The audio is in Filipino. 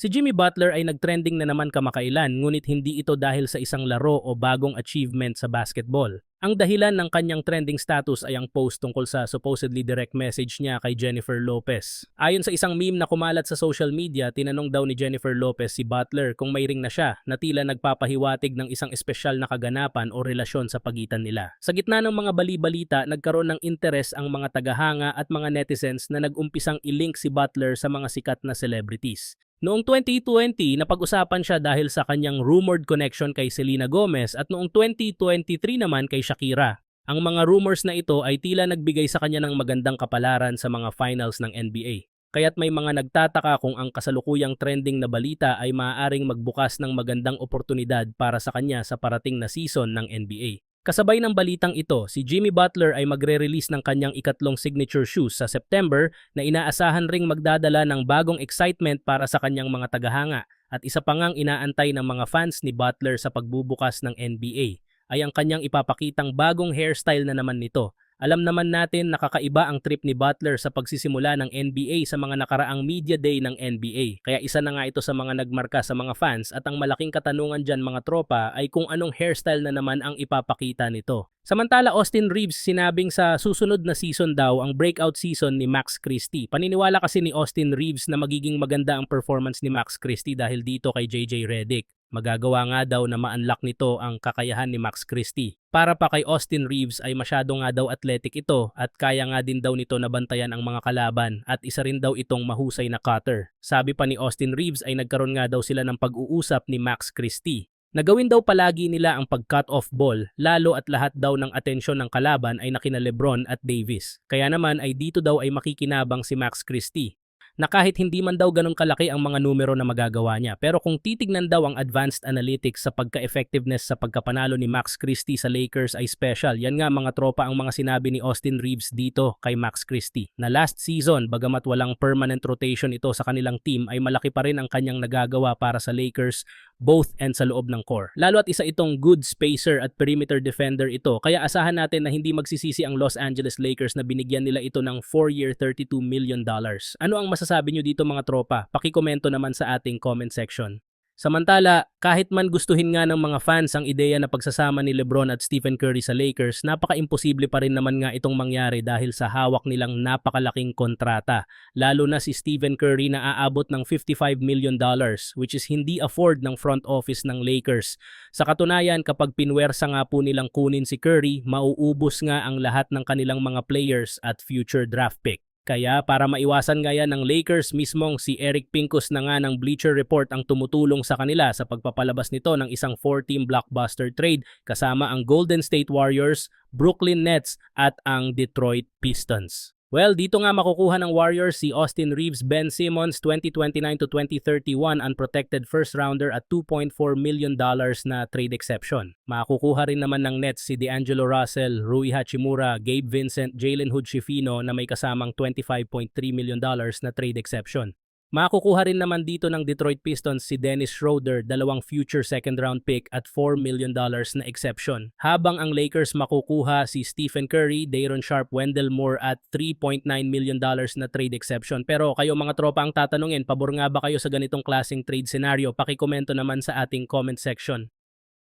Si Jimmy Butler ay nagtrending na naman kamakailan ngunit hindi ito dahil sa isang laro o bagong achievement sa basketball. Ang dahilan ng kanyang trending status ay ang post tungkol sa supposedly direct message niya kay Jennifer Lopez. Ayon sa isang meme na kumalat sa social media, tinanong daw ni Jennifer Lopez si Butler kung may ring na siya na tila nagpapahiwatig ng isang espesyal na kaganapan o relasyon sa pagitan nila. Sa gitna ng mga bali-balita, nagkaroon ng interes ang mga tagahanga at mga netizens na nag-umpisang ilink si Butler sa mga sikat na celebrities. Noong 2020, napag-usapan siya dahil sa kanyang rumored connection kay Selena Gomez at noong 2023 naman kay Shakira. Ang mga rumors na ito ay tila nagbigay sa kanya ng magandang kapalaran sa mga finals ng NBA. Kaya't may mga nagtataka kung ang kasalukuyang trending na balita ay maaaring magbukas ng magandang oportunidad para sa kanya sa parating na season ng NBA. Kasabay ng balitang ito, si Jimmy Butler ay magre-release ng kanyang ikatlong signature shoes sa September na inaasahan ring magdadala ng bagong excitement para sa kanyang mga tagahanga at isa pa ngang inaantay ng mga fans ni Butler sa pagbubukas ng NBA ay ang kanyang ipapakitang bagong hairstyle na naman nito alam naman natin nakakaiba ang trip ni Butler sa pagsisimula ng NBA sa mga nakaraang media day ng NBA. Kaya isa na nga ito sa mga nagmarka sa mga fans at ang malaking katanungan dyan mga tropa ay kung anong hairstyle na naman ang ipapakita nito. Samantala Austin Reeves sinabing sa susunod na season daw ang breakout season ni Max Christie. Paniniwala kasi ni Austin Reeves na magiging maganda ang performance ni Max Christie dahil dito kay JJ Redick. Magagawa nga daw na ma-unlock nito ang kakayahan ni Max Christie. Para pa kay Austin Reeves ay masyado nga daw athletic ito at kaya nga din daw nito nabantayan ang mga kalaban at isa rin daw itong mahusay na cutter. Sabi pa ni Austin Reeves ay nagkaroon nga daw sila ng pag-uusap ni Max Christie. Nagawin daw palagi nila ang pag-cut off ball lalo at lahat daw ng atensyon ng kalaban ay nakina Lebron at Davis. Kaya naman ay dito daw ay makikinabang si Max Christie na kahit hindi man daw ganun kalaki ang mga numero na magagawa niya. Pero kung titignan daw ang advanced analytics sa pagka-effectiveness sa pagkapanalo ni Max Christie sa Lakers ay special. Yan nga mga tropa ang mga sinabi ni Austin Reeves dito kay Max Christie. Na last season, bagamat walang permanent rotation ito sa kanilang team, ay malaki pa rin ang kanyang nagagawa para sa Lakers both and sa loob ng core. Lalo at isa itong good spacer at perimeter defender ito. Kaya asahan natin na hindi magsisisi ang Los Angeles Lakers na binigyan nila ito ng 4-year 32 million dollars. Ano ang masasabi nyo dito mga tropa? Pakikomento naman sa ating comment section. Samantala, kahit man gustuhin nga ng mga fans ang ideya na pagsasama ni Lebron at Stephen Curry sa Lakers, napaka-imposible pa rin naman nga itong mangyari dahil sa hawak nilang napakalaking kontrata. Lalo na si Stephen Curry na aabot ng 55 million dollars which is hindi afford ng front office ng Lakers. Sa katunayan, kapag pinwersa nga po nilang kunin si Curry, mauubos nga ang lahat ng kanilang mga players at future draft pick. Kaya para maiwasan nga yan ng Lakers mismong si Eric Pincus na nga ng Bleacher Report ang tumutulong sa kanila sa pagpapalabas nito ng isang 4-team blockbuster trade kasama ang Golden State Warriors, Brooklyn Nets at ang Detroit Pistons. Well, dito nga makukuha ng Warriors si Austin Reeves, Ben Simmons 2029 to 2031 unprotected first rounder at 2.4 million dollars na trade exception. Makukuha rin naman ng Nets si D'Angelo Russell, Rui Hachimura, Gabe Vincent, Jalen Hood Schifino na may kasamang 25.3 million dollars na trade exception. Makukuha rin naman dito ng Detroit Pistons si Dennis Schroeder, dalawang future second round pick at $4 million na exception. Habang ang Lakers makukuha si Stephen Curry, Dayron Sharp, Wendell Moore at $3.9 million na trade exception. Pero kayo mga tropa ang tatanungin, pabor nga ba kayo sa ganitong klaseng trade scenario? Pakikomento naman sa ating comment section.